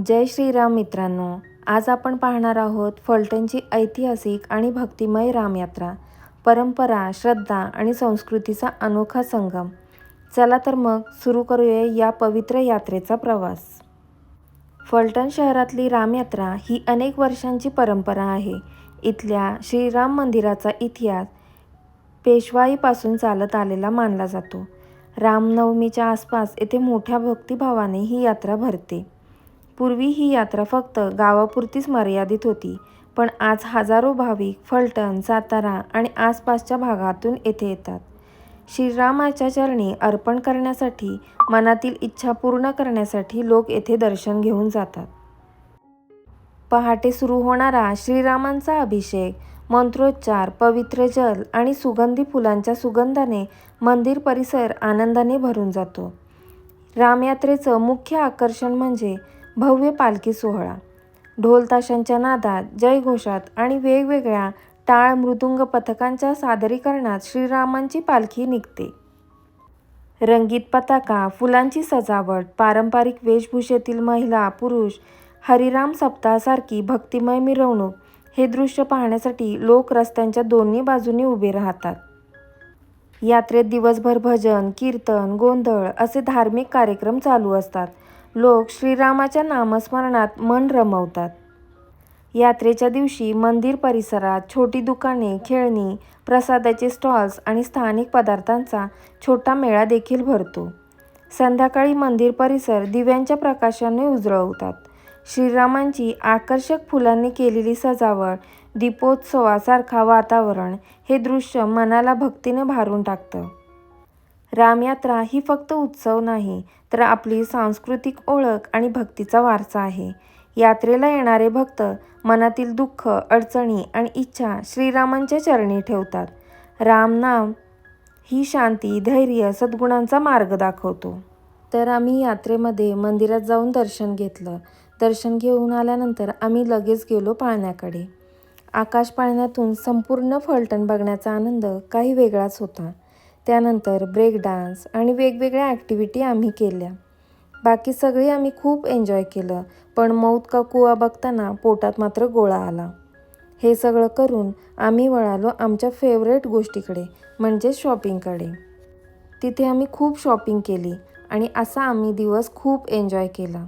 जय श्रीराम मित्रांनो आज आपण पाहणार आहोत फलटणची ऐतिहासिक आणि भक्तिमय रामयात्रा परंपरा श्रद्धा आणि संस्कृतीचा अनोखा संगम. चला तर मग सुरू करूया या पवित्र यात्रेचा प्रवास. फलटण शहरातली रामयात्रा ही अनेक वर्षांची परंपरा आहे. इथल्या श्रीराम मंदिराचा इतिहास पेशवाईपासून चालत आलेला मानला जातो. रामनवमीच्या आसपास येथे मोठ्या भक्तिभावाने ही यात्रा भरते. पूर्वी ही यात्रा फक्त गावापुरतीच मर्यादित होती पण आज हजारो भाविक फलटण सातारा आणि आसपासच्या भागातून येथे येतात. श्रीरामाच्या चरणी अर्पण करण्यासाठी मनातील इच्छा पूर्ण करण्यासाठी लोक येथे दर्शन घेऊन जातात. पहाटे सुरू होणारा श्रीरामांचा अभिषेक मंत्रोच्चार पवित्र जल आणि सुगंधी फुलांच्या सुगंधाने मंदिर परिसर आनंदाने भरून जातो. रामयात्रेचं मुख्य आकर्षण म्हणजे भव्य पालखी सोहळा. ढोल ताशांच्या नादात जयघोषात आणि वेगवेगळ्या टाळ मृदुंग पथकांच्या सादरीकरणात श्रीरामांची पालखी निघते. रंगीत पताका फुलांची सजावट पारंपरिक वेशभूषेतील महिला पुरुष हरिराम सप्ताहासारखी भक्तिमय मिरवणूक हे दृश्य पाहण्यासाठी लोक रस्त्यांच्या दोन्ही बाजूनी उभे राहतात. यात्रेत दिवसभर भजन कीर्तन गोंधळ असे धार्मिक कार्यक्रम चालू असतात. लोक श्रीरामाच्या नामस्मरणात मन रमवतात. यात्रेच्या दिवशी मंदिर परिसरात छोटी दुकाने खेळणी प्रसादाचे स्टॉल्स आणि स्थानिक पदार्थांचा छोटा मेळा देखील भरतो. संध्याकाळी मंदिर परिसर दिव्यांच्या प्रकाशाने उजळवतात. श्रीरामांची आकर्षक फुलांनी केलेली सजावट दीपोत्सवासारखा वातावरण हे दृश्य मनाला भक्तीने भारून टाकतं. रामयात्रा ही फक्त उत्सव नाही तर आपली सांस्कृतिक ओळख आणि भक्तीचा वारसा आहे. यात्रेला येणारे भक्त मनातील दुःख अडचणी आणि इच्छा श्रीरामांच्या चरणी ठेवतात. रामनाम ही शांती धैर्य सद्गुणांचा मार्ग दाखवतो. तर आम्ही यात्रेमध्ये मंदिरात जाऊन दर्शन घेतलं. दर्शन घेऊन आल्यानंतर आम्ही लगेच गेलो पाळण्याकडे. आकाश पाळण्यातून संपूर्ण फलटण बघण्याचा आनंद काही वेगळाच होता. त्यानंतर ब्रेक डान्स आणि वेगवेगळ्या ॲक्टिव्हिटी आम्ही केल्या. बाकी सगळी आम्ही खूप एन्जॉय केलं पण मौत का कुवा बघताना पोटात मात्र गोळा आला. हे सगळं करून आम्ही वळालो आमच्या फेवरेट गोष्टीकडे म्हणजे शॉपिंगकडे तिथे आम्ही खूप शॉपिंग केली आणि असा आम्ही दिवस खूप एन्जॉय केला.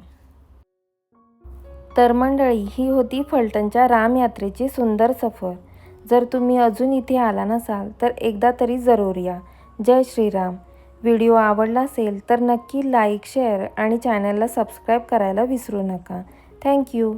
तर मंडळी ही होती फलटणच्या रामयात्रेची सुंदर सफर. जर तुम्ही अजून इथे आला नसाल तर एकदा तरी जरूर या. जय श्रीराम. व्हिडिओ आवडला असेल तर नक्की लाईक शेअर आणि चॅनलला सबस्क्राईब करायला विसरू नका. थँक्यू